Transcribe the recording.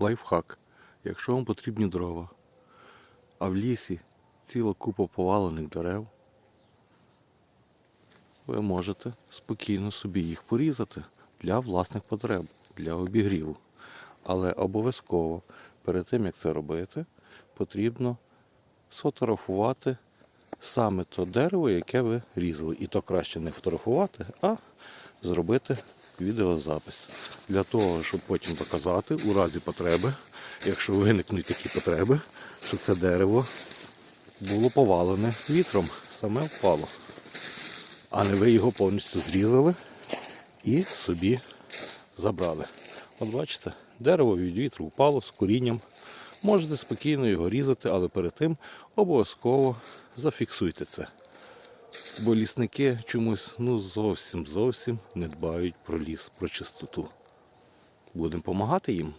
Лайфхак. Якщо вам потрібні дрова, а в лісі ціла купа повалених дерев, ви можете спокійно собі їх порізати для власних потреб, для обігріву. Але обов'язково перед тим, як це робити, потрібно сфотографувати саме то дерево, яке ви різали. І то краще не фотографувати, а зробити відеозапис. Для того, щоб потім показати у разі потреби, якщо виникнуть такі потреби, що це дерево було повалене вітром, саме впало. А не ви його повністю зрізали і собі забрали. От бачите, дерево від вітру впало з корінням. Можете спокійно його різати, але перед тим обов'язково зафіксуйте це. Бо лісники чомусь ну зовсім зовсім не дбають про ліс, про чистоту. Будемо допомагати їм.